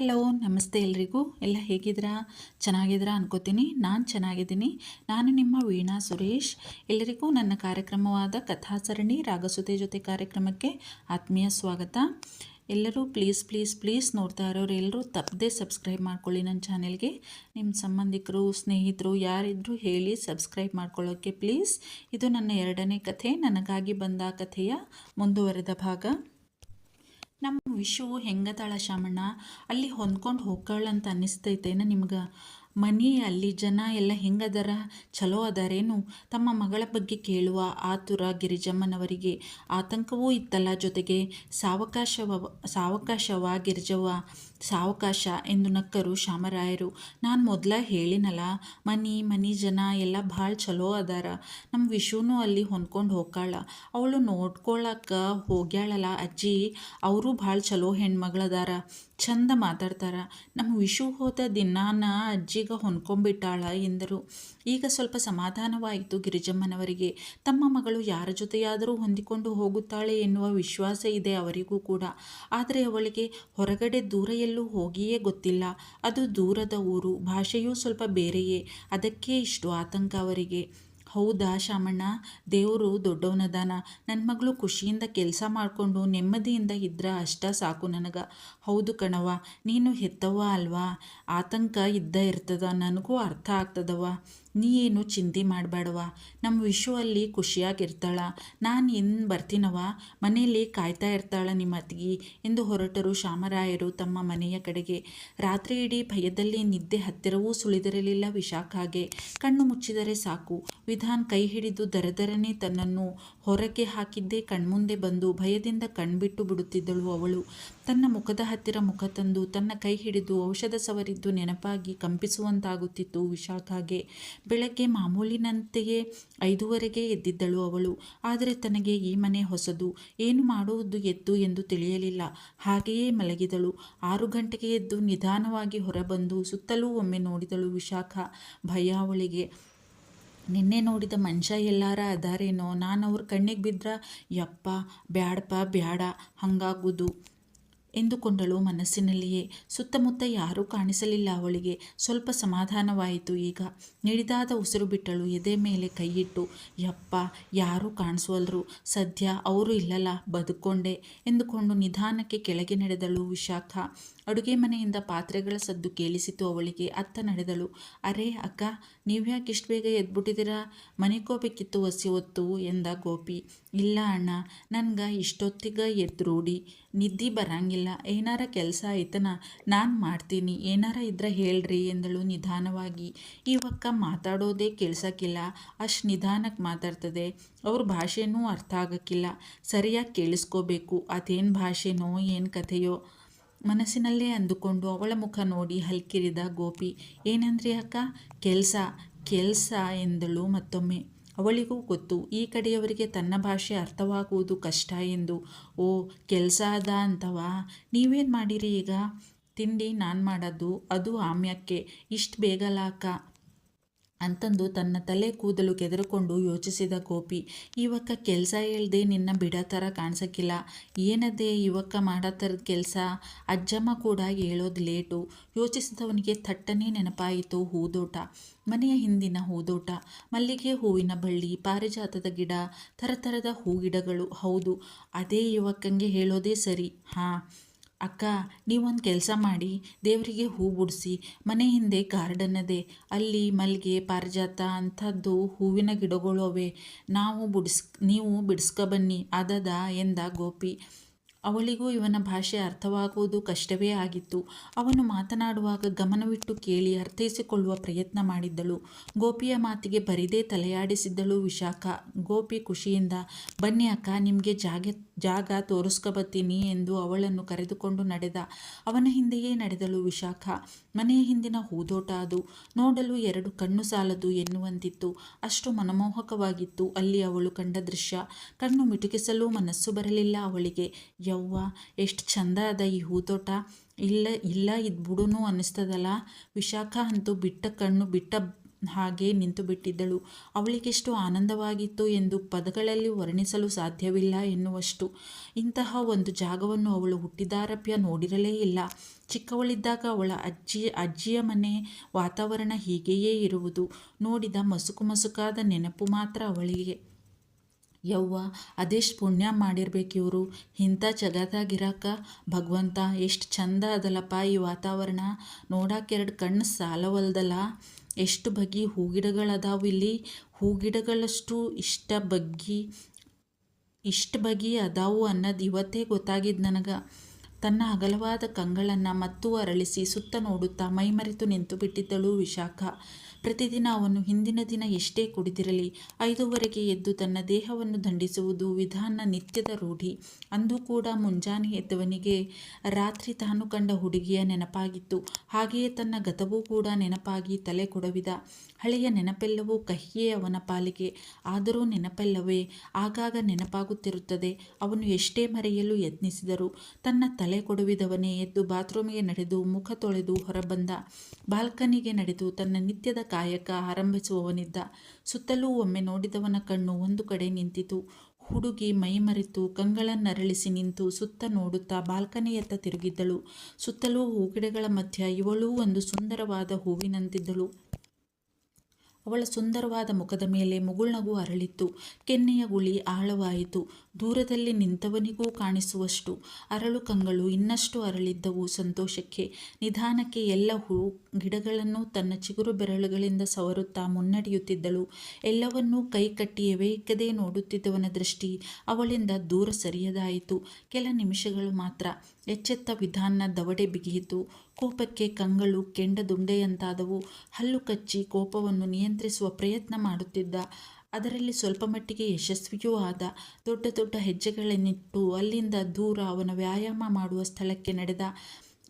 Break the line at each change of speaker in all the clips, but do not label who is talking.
Hello, ನಮಸ್ತೆ ಎಲ್ರಿಗೂ. ಎಲ್ಲ ಹೇಗಿದ್ದೀರಾ? ಚೆನ್ನಾಗಿದ್ದೀರಾ ಅನ್ಕೋತೀನಿ. ನಾನು ಚೆನ್ನಾಗಿದ್ದೀನಿ. ನಾನು ನಿಮ್ಮ ವೀಣಾ ಸುರೇಶ್. ಎಲ್ಲರಿಗೂ ನನ್ನ ಕಾರ್ಯಕ್ರಮವಾದ ಕಥಾಸರಣಿ ರಾಗಸುತೆ ಜೊತೆ ಕಾರ್ಯಕ್ರಮಕ್ಕೆ ಆತ್ಮೀಯ ಸ್ವಾಗತ. ಎಲ್ಲರೂ ಪ್ಲೀಸ್ ಪ್ಲೀಸ್ ಪ್ಲೀಸ್ ನೋಡ್ತಾ ಇರೋರು ಎಲ್ಲರೂ ತಪ್ಪದೆ ಸಬ್ಸ್ಕ್ರೈಬ್ ಮಾಡ್ಕೊಳ್ಳಿ ನನ್ನ ಚಾನೆಲ್ಗೆ. ನಿಮ್ಮ ಸಂಬಂಧಿಕರು, ಸ್ನೇಹಿತರು ಯಾರಿದ್ರೂ ಹೇಳಿ ಸಬ್ಸ್ಕ್ರೈಬ್ ಮಾಡ್ಕೊಳ್ಳೋಕ್ಕೆ ಪ್ಲೀಸ್. ಇದು ನನ್ನ ಎರಡನೇ ಕಥೆ. ನನಗಾಗಿ ಬಂದ ಕಥೆಯ ಮುಂದುವರೆದ ಭಾಗ. ವಿಶು ಹೆಂಗದಾಳ ಶಾಮಣ್ಣ ಅಲ್ಲಿ ಹೊಂದ್ಕೊಂಡು ಹೋಗ್ಕೊಳ್ಳಂತ ಅನ್ನಿಸ್ತೈತೇನ ನಿಮ್ಗೆ? ಮನಿ ಅಲ್ಲಿ ಜನ ಎಲ್ಲ ಹೆಂಗದರ? ಚಲೋ ಅದಾರೇನು? ತಮ್ಮ ಮಗಳ ಬಗ್ಗೆ ಕೇಳುವ ಆತುರ ಗಿರಿಜಮ್ಮನವರಿಗೆ. ಆತಂಕವೂ ಇತ್ತಲ್ಲ ಜೊತೆಗೆ ಸಾವಕಾಶವ ಸಾವಕಾಶವ ಗಿರಿಜವ್ವ? ಸಾವಕಾಶ ಎಂದು ನಕ್ಕರು ಶಾಮರಾಯರು. ನಾನು ಮೊದಲ ಹೇಳಿನಲ್ಲ, ಮನಿ ಮನಿ ಜನ ಎಲ್ಲ ಭಾಳ ಚಲೋ ಅದಾರ. ನಮ್ಮ ವಿಶುನು ಅಲ್ಲಿ ಹೊಂದ್ಕೊಂಡು ಹೋಗಾಳ ಅವಳು ನೋಡ್ಕೊಳಕ್ಕೆ ಹೋಗ್ಯಾಳಲ್ಲ ಅಜ್ಜಿ. ಅವರು ಭಾಳ ಚಲೋ ಹೆಣ್ಮಗಳದಾರ. ಚಂದ ಮಾತಾಡ್ತಾರ. ನಮ್ಮ ವಿಶು ಹೋದ ದಿನಾನ ಅಜ್ಜಿಗ ಹೊಂದ್ಕೊಂಡ್ಬಿಟ್ಟಾಳ ಎಂದರು. ಈಗ ಸ್ವಲ್ಪ ಸಮಾಧಾನವಾಯಿತು ಗಿರಿಜಮ್ಮನವರಿಗೆ. ತಮ್ಮ ಮಗಳು ಯಾರ ಜೊತೆಯಾದರೂ ಹೊಂದಿಕೊಂಡು ಹೋಗುತ್ತಾಳೆ ಎನ್ನುವ ವಿಶ್ವಾಸ ಇದೆ ಅವರಿಗೂ ಕೂಡ. ಆದರೆ ಅವಳಿಗೆ ಹೊರಗಡೆ ದೂರ ಎಲ್ಲೂ ಹೋಗಿಯೇ ಗೊತ್ತಿಲ್ಲ. ಅದು ದೂರದ ಊರು, ಭಾಷೆಯೂ ಸ್ವಲ್ಪ ಬೇರೆಯೇ. ಅದಕ್ಕೆ ಇಷ್ಟು ಆತಂಕ ಅವರಿಗೆ. ಹೌದಾ ಶಾಮಣ್ಣ ದೇವರು ದೊಡ್ಡವನದಾನ. ನನ್ನ ಮಗಳು ಖುಷಿಯಿಂದ ಕೆಲಸ ಮಾಡಿಕೊಂಡು ನೆಮ್ಮದಿಯಿಂದ ಇದ್ರ ಅಷ್ಟ ಸಾಕು ನನಗೆ. ಹೌದು ಕಣವ ನೀನು ಹೆತ್ತವ ಅಲ್ವಾ? ಆತಂಕ ಇದ್ದ ಇರ್ತದ. ನನಗೂ ಅರ್ಥ ಆಗ್ತದವ ನೀ ಏನು ಚಿಂತೆ ಮಾಡಬೇಡವ ನಮ್ಮ ವಿಶ್ವ ಅಲ್ಲಿ ಖುಷಿಯಾಗಿರ್ತಾಳ ನಾನು ಇನ್ನು ಬರ್ತೀನವ ಮನೆಯಲ್ಲಿ ಕಾಯ್ತಾ ಇರ್ತಾಳ ನಿಮ್ಮ ಅತ್ತಿಗೆ ಎಂದು ಹೊರಟರು ಶಾಮರಾಯರು ತಮ್ಮ ಮನೆಯ ಕಡೆಗೆ. ರಾತ್ರಿ ಇಡೀ ಭಯದಲ್ಲಿ ನಿದ್ದೆ ಹತ್ತಿರವೂ ಸುಳಿದಿರಲಿಲ್ಲ ವಿಶಾಖಾಗೆ ಕಣ್ಣು ಮುಚ್ಚಿದರೆ ಸಾಕು. ವಿಧಾನ್ ಕೈ ಹಿಡಿದು ದರದರನೆ ತನ್ನನ್ನು ಹೊರಗೆ ಹಾಕಿದ್ದೇ ಕಣ್ಮುಂದೆ ಬಂದು ಭಯದಿಂದ ಕಣ್ಬಿಟ್ಟು ಬಿಡುತ್ತಿದ್ದಳು ಅವಳು. ತನ್ನ ಮುಖದ ಹತ್ತಿರ ಮುಖ ತಂದು ತನ್ನ ಕೈ ಹಿಡಿದು ಔಷಧ ಸವರಿದ್ದು ನೆನಪಾಗಿ ಕಂಪಿಸುವಂತಾಗುತ್ತಿತ್ತು ವಿಶಾಖಾಗೆ ಬೆಳಗ್ಗೆ ಮಾಮೂಲಿನಂತೆಯೇ ಐದೂವರೆಗೆ ಎದ್ದಿದ್ದಳು ಅವಳು. ಆದರೆ ತನಗೆ ಈ ಮನೆ ಹೊಸದು. ಏನು ಮಾಡುವುದು ಎದ್ದು ಎಂದು ತಿಳಿಯಲಿಲ್ಲ. ಹಾಗೆಯೇ ಮಲಗಿದಳು. ಆರು ಗಂಟೆಗೆ ಎದ್ದು ನಿಧಾನವಾಗಿ ಹೊರಬಂದು ಸುತ್ತಲೂ ಒಮ್ಮೆ ನೋಡಿದಳು ವಿಶಾಖ. ಭಯ ಅವಳಿಗೆ. ನಿನ್ನೆ ನೋಡಿದ ಮನುಷ್ಯ ಎಲ್ಲಾರ ಅದಾರೇನೋ? ನಾನು ಅವ್ರ ಕಣ್ಣಿಗೆ ಬಿದ್ರ, ಯಪ್ಪ, ಬ್ಯಾಡಪ್ಪ, ಬ್ಯಾಡ, ಹಂಗಾಗುದು. ಎಂದುಕೊಂಡಳು ಮನಸ್ಸಿನಲ್ಲಿಯೇ. ಸುತ್ತಮುತ್ತ ಯಾರೂ ಕಾಣಿಸಲಿಲ್ಲ ಅವಳಿಗೆ. ಸ್ವಲ್ಪ ಸಮಾಧಾನವಾಯಿತು ಈಗ. ನಿಡಿದಾದ ಉಸಿರು ಬಿಟ್ಟಳು. ಎದೆ ಮೇಲೆ ಕೈಯಿಟ್ಟು, ಯಪ್ಪ, ಯಾರೂ ಕಾಣಿಸುವಲ್ರು? ಸದ್ಯ ಅವರು ಇಲ್ಲಲ್ಲ, ಬದುಕೊಂಡೆ ಎಂದುಕೊಂಡು ನಿಧಾನಕ್ಕೆ ಕೆಳಗೆ ನಡೆದಳು ವಿಶಾಖ. ಅಡುಗೆ ಮನೆಯಿಂದ ಪಾತ್ರೆಗಳ ಸದ್ದು ಕೇಳಿಸಿತು ಅವಳಿಗೆ. ಅತ್ತ ನಡೆದಳು. ಅರೆ, ಅಕ್ಕ ನೀವ್ಯಾಕೆ ಇಷ್ಟು ಬೇಗ ಎದ್ಬಿಟ್ಟಿದ್ದೀರಾ? ಮನೆಗೋಬೇಕಿತ್ತು ಹಸಿ ಹೊತ್ತು ಎಂದ ಗೋಪಿ. ಇಲ್ಲ ಅಣ್ಣ, ನನ್ಗೆ ಇಷ್ಟೊತ್ತಿಗೆ ಎದ್ರೂಡಿ ರೂಢಿ. ನಿದ್ದೆ ಬರಂಗಿಲ್ಲ. ಏನಾರ ಕೆಲಸ ಆಯ್ತನ ನಾನು ಮಾಡ್ತೀನಿ, ಏನಾರ ಇದ್ರೆ ಹೇಳ್ರಿ ಎಂದಳು ನಿಧಾನವಾಗಿ. ಇವಕ್ಕ ಮಾತಾಡೋದೇ ಕೇಳ್ಸಕ್ಕಿಲ್ಲ ಅಷ್ಟು ನಿಧಾನಕ್ಕೆ ಮಾತಾಡ್ತದೆ. ಅವ್ರ ಭಾಷೆನೂ ಅರ್ಥ ಆಗೋಕ್ಕಿಲ್ಲ ಸರಿಯಾಗಿ ಕೇಳಿಸ್ಕೋಬೇಕು, ಅದೇನು ಭಾಷೆನೋ, ಏನು ಕಥೆಯೋ. ಮನಸ್ಸಿನಲ್ಲೇ ಅಂದುಕೊಂಡು ಅವಳ ಮುಖ ನೋಡಿ ಹಲ್ಕಿರಿದ ಗೋಪಿ, ಏನಂದ್ರಿ ಅಕ್ಕ, ಕೆಲಸ ಕೆಲಸ? ಎಂದಳು ಮತ್ತೊಮ್ಮೆ. ಅವಳಿಗೂ ಗೊತ್ತು, ಈ ಕಡೆಯವರಿಗೆ ತನ್ನ ಭಾಷೆ ಅರ್ಥವಾಗುವುದು ಕಷ್ಟ ಎಂದು. ಓ, ಕೆಲಸ ಅದ ಅಂತವಾ? ನೀವೇನು ಮಾಡಿರಿ ಈಗ? ತಿಂಡಿ ನಾನು ಮಾಡೋದು ಅದು ಆಮ್ಯಕ್ಕೆ. ಇಷ್ಟು ಬೇಗಲಾಕ ಅಂತಂದು ತನ್ನ ತಲೆ ಕೂದಲು ಕೆದರಿಕೊಂಡು ಯೋಚಿಸಿದ ಗೋಪಿ, ಇವಕ್ಕ ಕೆಲಸ ಹೇಳ್ದೆ ನಿನ್ನ ಬಿಡ ಥರ ಕಾಣಿಸೋಕ್ಕಿಲ್ಲ ಏನದೇ ಇವಕ್ಕ ಮಾಡೋ ಥರದ ಕೆಲಸ? ಅಜ್ಜಮ್ಮ ಕೂಡ ಹೇಳೋದು ಲೇಟು. ಯೋಚಿಸಿದವನಿಗೆ ಥಟ್ಟನೆ ನೆನಪಾಯಿತು ಹೂದೋಟ. ಮನೆಯ ಹಿಂದಿನ ಹೂದೋಟ. ಮಲ್ಲಿಗೆ ಹೂವಿನ ಬಳ್ಳಿ, ಪಾರಿಜಾತದ ಗಿಡ ಥರ ಥರದ ಹೂಗಿಡಗಳು. ಹೌದು, ಅದೇ ಯುವಕಂಗೆ ಹೇಳೋದೇ ಸರಿ. ಹಾಂ ಅಕ್ಕ, ನೀವೊಂದು ಕೆಲಸ ಮಾಡಿ, ದೇವರಿಗೆ ಹೂ ಬಿಡಿಸಿ, ಮನೆ ಹಿಂದೆ ಗಾರ್ಡನ್ ಅದೇ. ಅಲ್ಲಿ ಮಲ್ಲಿಗೆ ಪಾರಿಜಾತ ಅಂಥದ್ದು ಹೂವಿನ ಗಿಡಗಳು ಅವೆ. ನಾವು ಬಿಡಿಸ್, ನೀವು ಬಿಡಿಸ್ಕೊ ಬನ್ನಿ, ಅದದ ಎಂದ ಗೋಪಿ. ಅವಳಿಗೂ ಇವನ ಭಾಷೆ ಅರ್ಥವಾಗುವುದು ಕಷ್ಟವೇ ಆಗಿತ್ತು. ಅವನು ಮಾತನಾಡುವಾಗ ಗಮನವಿಟ್ಟು ಕೇಳಿ ಅರ್ಥೈಸಿಕೊಳ್ಳುವ ಪ್ರಯತ್ನ ಮಾಡಿದ್ದಳು. ಗೋಪಿಯ ಮಾತಿಗೆ ಬರಿದೇ ತಲೆಯಾಡಿಸಿದ್ದಳು ವಿಶಾಖ. ಗೋಪಿ ಖುಷಿಯಿಂದ, ಬನ್ನಿ ಅಕ್ಕ, ನಿಮಗೆ ಜಾಗ ಜಾಗ ತೋರಿಸ್ಕೊಬತ್ತೀನಿ ಎಂದು ಅವಳನ್ನು ಕರೆದುಕೊಂಡು ನಡೆದ. ಅವನ ಹಿಂದೆಯೇ ನಡೆದಳು ವಿಶಾಖ. ಮನೆಯ ಹಿಂದಿನ ಹೂದೋಟ ಅದು. ನೋಡಲು ಎರಡು ಕಣ್ಣು ಸಾಲದು ಎನ್ನುವಂತಿತ್ತು. ಅಷ್ಟು ಮನಮೋಹಕವಾಗಿತ್ತು ಅಲ್ಲಿ ಅವಳು ಕಂಡ ದೃಶ್ಯ. ಕಣ್ಣು ಮಿಟುಕಿಸಲು ಮನಸ್ಸು ಬರಲಿಲ್ಲ ಅವಳಿಗೆ. ಯವ್ವ, ಎಷ್ಟು ಚಂದ ಅದ ಈ ಹೂದೋಟ. ಇಲ್ಲ ಇಲ್ಲ ಇದು ಬಿಡುನು ಅನ್ನಿಸ್ತದಲ್ಲ ವಿಶಾಖ ಅಂತೂ ಬಿಟ್ಟ ಕಣ್ಣು ಬಿಟ್ಟ ಹಾಗೆ ನಿಂತು ಬಿಟ್ಟಿದ್ದಳು. ಅವಳಿಗೆಷ್ಟು ಆನಂದವಾಗಿತ್ತು ಎಂದು ಪದಗಳಲ್ಲಿ ವರ್ಣಿಸಲು ಸಾಧ್ಯವಿಲ್ಲ ಎನ್ನುವಷ್ಟು. ಇಂತಹ ಒಂದು ಜಾಗವನ್ನು ಅವಳು ಹುಟ್ಟಿದಾರಭ್ಯ ನೋಡಿರಲೇ ಇಲ್ಲ. ಚಿಕ್ಕವಳಿದ್ದಾಗ ಅವಳ ಅಜ್ಜಿ, ಅಜ್ಜಿಯ ಮನೆ ವಾತಾವರಣ ಹೀಗೆಯೇ ಇರುವುದು. ನೋಡಿದ ಮಸುಕು ಮಸುಕಾದ ನೆನಪು ಮಾತ್ರ ಅವಳಿಗೆ. ಯವ್ವ, ಅದೆಷ್ಟು ಪುಣ್ಯ ಮಾಡಿರ್ಬೇಕು ಇವರು. ಇಂಥ ಜಗದಾಗಿರಾಕ ಭಗವಂತ, ಎಷ್ಟು ಚಂದ ಅದಲ್ಲಪ್ಪ ಈ ವಾತಾವರಣ. ನೋಡಕ್ಕೆ ಎರಡು ಕಣ್ಣು ಸಾಲವಲ್ದಲ್ಲ ಎಷ್ಟು ಬಗೆ ಹೂಗಿಡಗಳದಾವು ಇಲ್ಲಿ? ಹೂಗಿಡಗಳಷ್ಟು ಇಷ್ಟ ಬಗ್ಗಿ, ಇಷ್ಟು ಬಗೆ ಅದಾವು ಅನ್ನೋದು ಇವತ್ತೇ ಗೊತ್ತಾಗಿದ್ದು ನನಗೆ. ತನ್ನ ಅಗಲವಾದ ಕಂಗಳನ್ನು ಮತ್ತೂ ಅರಳಿಸಿ ಸುತ್ತ ನೋಡುತ್ತಾ ಮೈಮರೆತು ನಿಂತು ಬಿಟ್ಟಿದ್ದಳು ವಿಶಾಖ. ಪ್ರತಿದಿನ ಅವನು ಹಿಂದಿನ ದಿನ ಎಷ್ಟೇ ಕುಡಿದಿರಲಿ, ಐದುವರೆಗೆ ಎದ್ದು ತನ್ನ ದೇಹವನ್ನು ದಂಡಿಸುವುದು ವಿಧಾನ ನಿತ್ಯದ ರೂಢಿ. ಅಂದು ಕೂಡ ಮುಂಜಾನೆ ಎದ್ದವನಿಗೆ ರಾತ್ರಿ ತಾನು ಕಂಡ ಹುಡುಗಿಯ ನೆನಪಾಗಿತ್ತು. ಹಾಗೆಯೇ ತನ್ನ ಗತವೂ ಕೂಡ ನೆನಪಾಗಿ ತಲೆ ಕೊಡವಿದ. ಹಳೆಯ ನೆನಪೆಲ್ಲವೂ ಕಹಿಯೇ ಅವನ ಪಾಲಿಗೆ. ಆದರೂ ನೆನಪೆಲ್ಲವೇ ಆಗಾಗ ನೆನಪಾಗುತ್ತಿರುತ್ತದೆ. ಅವನು ಎಷ್ಟೇ ಮರೆಯಲು ಯತ್ನಿಸಿದರು ತನ್ನ ತಲೆ ಕೊಡುವಿದವನೇ ಎದ್ದು ಬಾತ್ರೂಮಿಗೆ ನಡೆದು ಮುಖ ತೊಳೆದು ಹೊರಬಂದ. ಬಾಲ್ಕನಿಗೆ ನಡೆದು ತನ್ನ ನಿತ್ಯದ ಕಾಯಕ ಆರಂಭಿಸುವವನಿದ್ದ. ಸುತ್ತಲೂ ಒಮ್ಮೆ ನೋಡಿದವನ ಕಣ್ಣು ಒಂದು ಕಡೆ ನಿಂತಿತು. ಹುಡುಗಿ ಮೈಮರೆತು ಕಂಗಳನ್ನರಳಿಸಿ ನಿಂತು ಸುತ್ತ ನೋಡುತ್ತಾ ಬಾಲ್ಕನಿಯತ್ತ ತಿರುಗಿದ್ದಳು. ಸುತ್ತಲೂ ಹೂಗಿಡಗಳ ಮಧ್ಯ ಇವಳೂ ಒಂದು ಸುಂದರವಾದ ಹೂವಿನಂತಿದ್ದಳು. ಅವಳ ಸುಂದರವಾದ ಮುಖದ ಮೇಲೆ ಮುಗುಳ್ನಗು ಅರಳಿತ್ತು. ಕೆನ್ನೆಯ ಗುಳಿ ಆಳವಾಯಿತು. ದೂರದಲ್ಲಿ ನಿಂತವನಿಗೂ ಕಾಣಿಸುವಷ್ಟು ಅರಳು ಕಂಗಳು ಇನ್ನಷ್ಟು ಅರಳಿದ್ದವು ಸಂತೋಷಕ್ಕೆ. ನಿಧಾನಕ್ಕೆ ಎಲ್ಲ ಹೂ ಗಿಡಗಳನ್ನು ತನ್ನ ಚಿಗುರು ಬೆರಳುಗಳಿಂದ ಸವರುತ್ತಾ ಮುನ್ನಡೆಯುತ್ತಿದ್ದಳು. ಎಲ್ಲವನ್ನೂ ಕೈಕಟ್ಟಿ ಎವೆಯಿಕ್ಕದೆ ನೋಡುತ್ತಿದ್ದವನ ದೃಷ್ಟಿ ಅವಳಿಂದ ದೂರ ಸರಿಯದಾಯಿತು. ಕೆಲ ನಿಮಿಷಗಳು ಮಾತ್ರ ಎಚ್ಚೆತ್ತ ವಿಧಾನ ದವಡೆ ಬಿಗಿಯಿತು. ಕೋಪಕ್ಕೆ ಕಂಗಳು ಕೆಂಡದುಂಡೆಯಂತಾದವು. ಹಲ್ಲು ಕಚ್ಚಿ ಕೋಪವನ್ನು ನಿಯಂತ್ರಿಸುವ ಪ್ರಯತ್ನ ಮಾಡುತ್ತಿದ್ದ. ಅದರಲ್ಲಿ ಸ್ವಲ್ಪ ಮಟ್ಟಿಗೆ ಯಶಸ್ವಿಯೂ ಆದ. ದೊಡ್ಡ ದೊಡ್ಡ ಹೆಜ್ಜೆಗಳನ್ನಿಟ್ಟು ಅಲ್ಲಿಂದ ದೂರ ಅವನ ವ್ಯಾಯಾಮ ಮಾಡುವ ಸ್ಥಳಕ್ಕೆ ನಡೆದ.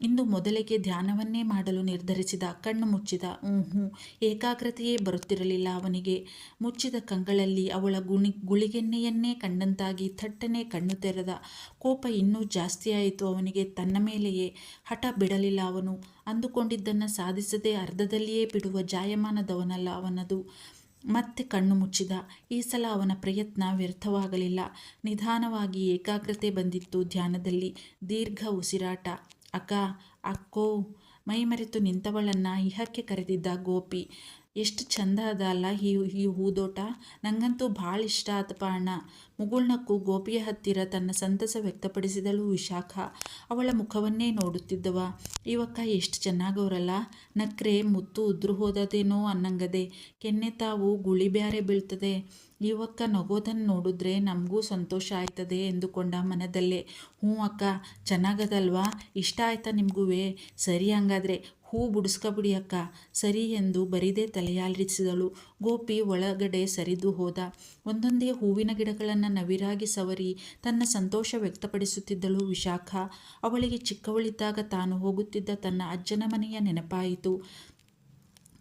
ಇಂದು ಮೊದಲಿಗೆ ಧ್ಯಾನವನ್ನೇ ಮಾಡಲು ನಿರ್ಧರಿಸಿದ, ಕಣ್ಣು ಮುಚ್ಚಿದ ಹ್ಞೂ ಏಕಾಗ್ರತೆಯೇ ಬರುತ್ತಿರಲಿಲ್ಲ ಅವನಿಗೆ. ಮುಚ್ಚಿದ ಕಂಗಳಲ್ಲಿ ಅವಳ ಗುಣಿ ಗುಳಿಗೆನ್ನೆಯನ್ನೇ ಕಂಡಂತಾಗಿ ಥಟ್ಟನೆ ಕಣ್ಣು ತೆರೆದ. ಕೋಪ ಇನ್ನೂ ಜಾಸ್ತಿಯಾಯಿತು ಅವನಿಗೆ. ತನ್ನ ಮೇಲೆಯೇ ಹಠ ಬಿಡಲಿಲ್ಲ ಅವನು. ಅಂದುಕೊಂಡಿದ್ದನ್ನು ಸಾಧಿಸದೆ ಅರ್ಧದಲ್ಲಿಯೇ ಬಿಡುವ ಜಾಯಮಾನದವನಲ್ಲ ಅವನದು. ಮತ್ತೆ ಕಣ್ಣು ಮುಚ್ಚಿದ. ಈ ಸಲ ಅವನ ಪ್ರಯತ್ನ ವ್ಯರ್ಥವಾಗಲಿಲ್ಲ. ನಿಧಾನವಾಗಿ ಏಕಾಗ್ರತೆ ಬಂದಿತ್ತು ಧ್ಯಾನದಲ್ಲಿ. ದೀರ್ಘ ಉಸಿರಾಟ. ಅಕ್ಕ ಅಕ್ಕೋ ಮೈಮರೆತು ನಿಂತವಳನ್ನು ಇಹಕ್ಕೆ ಕರೆದಿದ್ದ ಗೋಪಿ. ಎಷ್ಟು ಚಂದ ಅದ ಅಲ್ಲ ಈ ಈ ಹೂದೋಟ. ನನಗಂತೂ ಭಾಳ ಇಷ್ಟ ಆತಪ್ಪ ಅಣ್ಣ. ಮುಗುಳ್ನಕ್ಕು ಗೋಪಿಯ ಹತ್ತಿರ ತನ್ನ ಸಂತಸ ವ್ಯಕ್ತಪಡಿಸಿದಳು ವಿಶಾಖ. ಅವಳ ಮುಖವನ್ನೇ ನೋಡುತ್ತಿದ್ದವ. ಇವಕ್ಕ ಎಷ್ಟು ಚೆನ್ನಾಗವ್ರಲ್ಲ. ನಕ್ರೆ, ಮುತ್ತು ಉದ್ರು ಹೋದದೇನೋ ಅನ್ನಂಗದೆ. ಕೆನ್ನೆ ತಾವು ಗುಳಿ ಬ್ಯಾರೆ ಬೀಳ್ತದೆ. ಇವಕ್ಕ ನಗೋದನ್ನು ನೋಡಿದ್ರೆ ನಮಗೂ ಸಂತೋಷ ಆಯ್ತದೆ ಎಂದುಕೊಂಡ ಮನದಲ್ಲೇ. ಹ್ಞೂ ಅಕ್ಕ, ಚೆನ್ನಾಗದಲ್ವಾ? ಇಷ್ಟ ಆಯ್ತಾ ನಿಮಗೂ ಸರಿ ಹಂಗಾದ್ರೆ ಹೂ ಬಿಡಿಸ್ಕೊಬಿಡಿ ಅಕ್ಕ. ಸರಿ ಎಂದು ಬರಿದೇ ತಲೆಯಾಲಿಸಿದಳು ಗೋಪಿ ಒಳಗಡೆ ಸರಿದು ಹೋದ. ಒಂದೊಂದೇ ಹೂವಿನ ಗಿಡಗಳನ್ನು ನವಿರಾಗಿ ಸವರಿ ತನ್ನ ಸಂತೋಷ ವ್ಯಕ್ತಪಡಿಸುತ್ತಿದ್ದಳು ವಿಶಾಖ. ಅವಳಿಗೆ ಚಿಕ್ಕವಳಿದ್ದಾಗ ತಾನು ಹೋಗುತ್ತಿದ್ದ ತನ್ನ ಅಜ್ಜನ ಮನೆಯ ನೆನಪಾಯಿತು.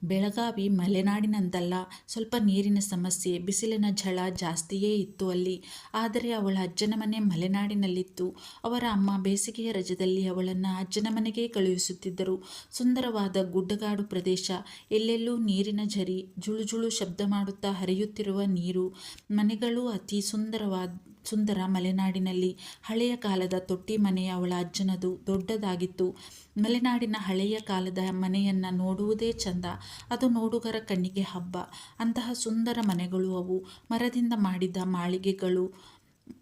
ಬೆಳಗಾವಿ ಮಲೆನಾಡಿನಂತಲ್ಲ, ಸ್ವಲ್ಪ ನೀರಿನ ಸಮಸ್ಯೆ, ಬಿಸಿಲಿನ ಝಳ ಜಾಸ್ತಿಯೇ ಇತ್ತು ಅಲ್ಲಿ. ಆದರೆ ಅವಳ ಅಜ್ಜನ ಮನೆ ಮಲೆನಾಡಿನಲ್ಲಿತ್ತು. ಅವರ ಅಮ್ಮ ಬೇಸಿಗೆಯ ರಜದಲ್ಲಿ ಅವಳನ್ನು ಅಜ್ಜನ ಮನೆಗೆ ಕಳುಹಿಸುತ್ತಿದ್ದರು. ಸುಂದರವಾದ ಗುಡ್ಡಗಾಡು ಪ್ರದೇಶ, ಎಲ್ಲೆಲ್ಲೂ ನೀರಿನ ಝರಿ, ಜುಳುಜುಳು ಶಬ್ದ ಮಾಡುತ್ತಾ ಹರಿಯುತ್ತಿರುವ ನೀರು, ಮನೆಗಳು ಅತಿ ಸುಂದರವಾದ ಸುಂದರ ಮಲೆನಾಡಿನಲ್ಲಿ ಹಳೆಯ ಕಾಲದ ತೊಟ್ಟಿ ಮನೆಯ ಅವಳ ಅಜ್ಜನದು ದೊಡ್ಡದಾಗಿತ್ತು. ಮಲೆನಾಡಿನ ಹಳೆಯ ಕಾಲದ ಮನೆಯನ್ನು ನೋಡುವುದೇ ಚಂದ. ಅದು ನೋಡುಗರ ಕಣ್ಣಿಗೆ ಹಬ್ಬ. ಅಂತಹ ಸುಂದರ ಮನೆಗಳು ಅವು. ಮರದಿಂದ ಮಾಡಿದ ಮಾಳಿಗೆಗಳು.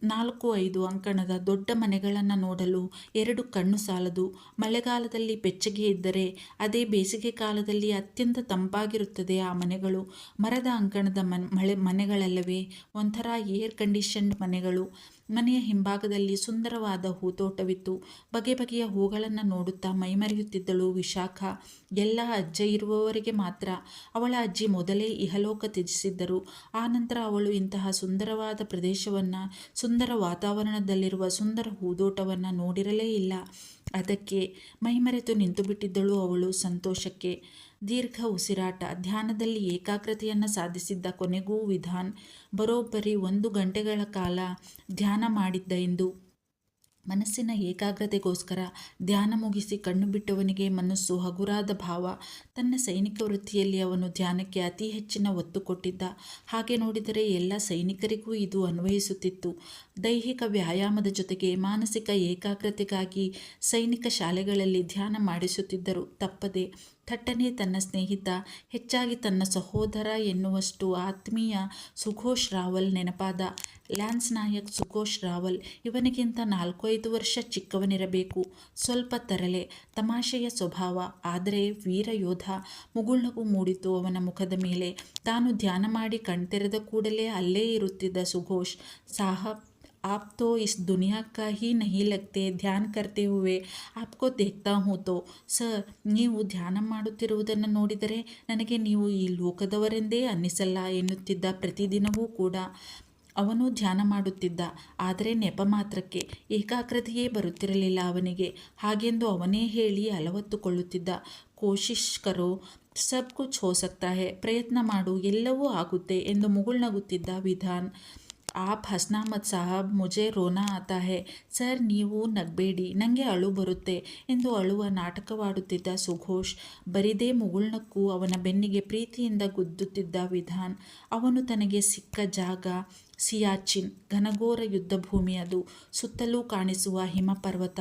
ನಾಲ್ಕು, ಐದು ಅಂಕಣದ ದೊಡ್ಡ ಮನೆಗಳನ್ನು ನೋಡಲು ಎರಡು ಕಣ್ಣು ಸಾಲದು. ಮಳೆಗಾಲದಲ್ಲಿ ಬೆಚ್ಚಗೆ ಇದ್ದರೆ ಅದೇ ಬೇಸಿಗೆ ಕಾಲದಲ್ಲಿ ಅತ್ಯಂತ ತಂಪಾಗಿರುತ್ತದೆ ಆ ಮನೆಗಳು. ಮರದ ಅಂಕಣದ ಮಳೆ, ಮನೆಗಳಲ್ಲವೇ ಒಂಥರ ಏರ್ ಕಂಡೀಷನ್ಡ್ ಮನೆಗಳು. ಮನೆಯ ಹಿಂಭಾಗದಲ್ಲಿ ಸುಂದರವಾದ ಹೂತೋಟವಿತ್ತು. ಬಗೆ ಬಗೆಯ ಹೂಗಳನ್ನು ನೋಡುತ್ತಾ ಮೈಮರೆಯುತ್ತಿದ್ದಳು ವಿಶಾಖ. ಎಲ್ಲ ಅಜ್ಜ ಇರುವವರಿಗೆ ಮಾತ್ರ. ಅವಳ ಅಜ್ಜಿ ಮೊದಲೇ ಇಹಲೋಕ ತ್ಯಜಿಸಿದ್ದರು. ಆನಂತರ ಅವಳು ಇಂತಹ ಸುಂದರವಾದ ಪ್ರದೇಶವನ್ನು, ಸುಂದರ ವಾತಾವರಣದಲ್ಲಿರುವ ಸುಂದರ ಹೂದೋಟವನ್ನು ನೋಡಿರಲೇ ಇಲ್ಲ. ಅದಕ್ಕೆ ಮೈಮರೆತು ನಿಂತುಬಿಟ್ಟಿದ್ದಳು ಅವಳು ಸಂತೋಷಕ್ಕೆ. ದೀರ್ಘ ಉಸಿರಾಟ, ಧ್ಯಾನದಲ್ಲಿ ಏಕಾಗ್ರತೆಯನ್ನು ಸಾಧಿಸಿದ್ದ ಕೊನೆಗೂ ವಿಧಾನ್, ಬರೋಬ್ಬರಿ ಒಂದು ಗಂಟೆಗಳ ಕಾಲ ಧ್ಯಾನ ಮಾಡಿದ್ದ ಎಂದು ಮನಸ್ಸಿನ ಏಕಾಗ್ರತೆಗೋಸ್ಕರ ಧ್ಯಾನ ಮುಗಿಸಿ ಕಣ್ಣು ಬಿಟ್ಟವನಿಗೆ ಮನಸ್ಸು ಹಗುರಾದ ಭಾವ, ತನ್ನ ಸೈನಿಕ ವೃತ್ತಿಯಲ್ಲಿ ಅವನು ಧ್ಯಾನಕ್ಕೆ ಅತಿ ಹೆಚ್ಚಿನ ಒತ್ತು ಕೊಟ್ಟಿದ್ದ. ಹಾಗೆ ನೋಡಿದರೆ ಎಲ್ಲ ಸೈನಿಕರಿಗೂ ಇದು ಅನ್ವಯಿಸುತ್ತಿತ್ತು. ದೈಹಿಕ ವ್ಯಾಯಾಮದ ಜೊತೆಗೆ ಮಾನಸಿಕ ಏಕಾಗ್ರತೆಗಾಗಿ ಸೈನಿಕ ಶಾಲೆಗಳಲ್ಲಿ ಧ್ಯಾನ ಮಾಡಿಸುತ್ತಿದ್ದರು. ತಪ್ಪದೆ ಥಟ್ಟನೆ ತನ್ನ ಸ್ನೇಹಿತ, ಹೆಚ್ಚಾಗಿ ತನ್ನ ಸಹೋದರ ಎನ್ನುವಷ್ಟು ಆತ್ಮೀಯ ಸುಘೋಷ್ ರಾವಲ್ ನೆನಪಾದ. ಲ್ಯಾನ್ಸ್ ನಾಯಕ್ ಸುಘೋಷ್ ರಾವಲ್ ಇವನಿಗಿಂತ ನಾಲ್ಕೈದು ವರ್ಷ ಚಿಕ್ಕವನಿರಬೇಕು. ಸ್ವಲ್ಪ ತರಲೆ, ತಮಾಷೆಯ ಸ್ವಭಾವ. ಆದರೆ ವೀರ ಯೋಧ ಮುಗುಳ್ನಗು ಮೂಡಿತು ಅವನ ಮುಖದ ಮೇಲೆ. ತಾನು ಧ್ಯಾನ ಮಾಡಿ ಕಣ್ತೆರೆದ ಕೂಡಲೇ ಅಲ್ಲೇ ಇರುತ್ತಿದ್ದ ಸುಘೋಷ್, ಸಾಹಬ್ आप तो इस दुनिया का ही नहीं लगते ಧ್ಯಾನ करते हुए आपको देखता हूँ तो ಸರ್ ನೀವು ಧ್ಯಾನ ಮಾಡುತ್ತಿರುವುದನ್ನು ನೋಡಿದರೆ ನನಗೆ ನೀವು ಈ ಲೋಕದವರೆಂದೇ ಅನ್ನಿಸಲ್ಲ ಎನ್ನುತ್ತಿದ್ದ ಪ್ರತಿದಿನವೂ ಕೂಡ ಅವನು ಧ್ಯಾನ ಮಾಡುತ್ತಿದ್ದ ಆದರೆ ನೆಪ ಮಾತ್ರಕ್ಕೆ ಏಕಾಗ್ರತೆಯೇ ಬರುತ್ತಿರಲಿಲ್ಲ ಅವನಿಗೆ ಹಾಗೆಂದು ಅವನೇ ಹೇಳಿ ಅಲವತ್ತುಕೊಳ್ಳುತ್ತಿದ್ದ ಕೋಶಿಶ್ ಕರೋ ಸಬ್ ಕುಚ್ ಹೋ ಸಕ್ತಾ ಹೇ ಪ್ರಯತ್ನ ಮಾಡು ಎಲ್ಲವೂ ಆಗುತ್ತೆ ಎಂದು ಮುಗುಳ್ನಗುತ್ತಿದ್ದ ವಿಧಾನ್ ಆಪ್ ಹಸ್ನಾ ಮತ್ ಸಾಹಬ್ ಮುಜೆ ರೋನಾ ಆತಾ ಹೇ ಸರ್ ನೀವು ನಗಬೇಡಿ ನನಗೆ ಅಳು ಬರುತ್ತೆ ಎಂದು ಅಳುವ ನಾಟಕವಾಡುತ್ತಿದ್ದ ಸುಘೋಷ್, ಬರಿದೇ ಮುಗುಳ್ನಕ್ಕೂ ಅವನ ಬೆನ್ನಿಗೆ ಪ್ರೀತಿಯಿಂದ ಗುದ್ದುತ್ತಿದ್ದ ವಿಧಾನ್. ಅವನು ತನಗೆ ಸಿಕ್ಕ ಜಾಗ ಸಿಯಾಚಿನ್, ಘನಘೋರ ಯುದ್ಧ ಭೂಮಿ ಅದು. ಸುತ್ತಲೂ ಕಾಣಿಸುವ ಹಿಮಪರ್ವತ,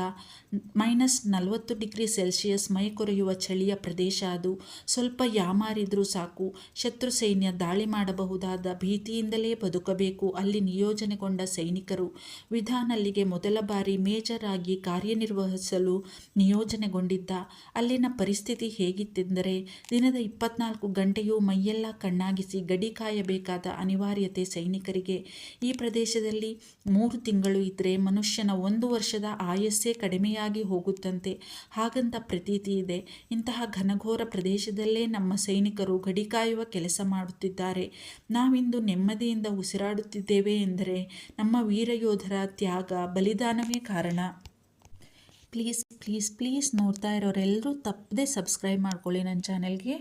ಮೈನಸ್ ನಲವತ್ತು ಡಿಗ್ರಿ ಸೆಲ್ಸಿಯಸ್ ಮೈ ಕೊರೆಯುವ ಚಳಿಯ ಪ್ರದೇಶ ಅದು. ಸ್ವಲ್ಪ ಯಾಮಾರಿದ್ರೂ ಸಾಕು. ಶತ್ರು ಸೈನ್ಯ ದಾಳಿ ಮಾಡಬಹುದಾದ ಭೀತಿಯಿಂದಲೇ ಬದುಕಬೇಕು. ಅಲ್ಲಿ ನಿಯೋಜನೆಗೊಂಡ ಸೈನಿಕರು ವಿಧಾನಲ್ಲಿಗೆ ಮೊದಲ ಬಾರಿ ಮೇಜರ್ ಆಗಿ ಕಾರ್ಯನಿರ್ವಹಿಸಲು ನಿಯೋಜನೆಗೊಂಡಿದ್ದ. ಅಲ್ಲಿನ ಪರಿಸ್ಥಿತಿ ಹೇಗಿತ್ತೆಂದರೆ, ದಿನದ ಇಪ್ಪತ್ನಾಲ್ಕು ಗಂಟೆಯೂ ಮೈಯೆಲ್ಲ ಕಣ್ಣಾಗಿಸಿ ಗಡಿ ಕಾಯಬೇಕಾದ ಅನಿವಾರ್ಯತೆ ಸೈನಿಕರಿಗೆ. ಈ ಪ್ರದೇಶದಲ್ಲಿ ಮೂರು ತಿಂಗಳು ಇದ್ದರೆ ಮನುಷ್ಯನ ಒಂದು ವರ್ಷದ ಆಯಸ್ಸೇ ಕಡಿಮೆಯಾಗಿ ಹೋಗುತ್ತಂತೆ. ಹಾಗಂತ ಪ್ರತೀತಿ ಇದೆ. ಇಂತಹ ಘನಘೋರ ಪ್ರದೇಶದಲ್ಲೇ ನಮ್ಮ ಸೈನಿಕರು ಗಡಿಕಾಯುವ ಕೆಲಸ ಮಾಡುತ್ತಿದ್ದಾರೆ. ನಾವಿಂದು ನೆಮ್ಮದಿಯಿಂದ ಉಸಿರಾಡುತ್ತಿದ್ದೇವೆ ಎಂದರೆ ನಮ್ಮ ವೀರಯೋಧರ ತ್ಯಾಗ ಬಲಿದಾನವೇ ಕಾರಣ. ಪ್ಲೀಸ್ ಪ್ಲೀಸ್ ಪ್ಲೀಸ್ ನೋಡ್ತಾ ಇರೋರೆಲ್ಲರೂ ತಪ್ಪದೆ ಸಬ್ಸ್ಕ್ರೈಬ್ ಮಾಡ್ಕೊಳ್ಳಿ ನನ್ನ ಚಾನೆಲ್ಗೆ.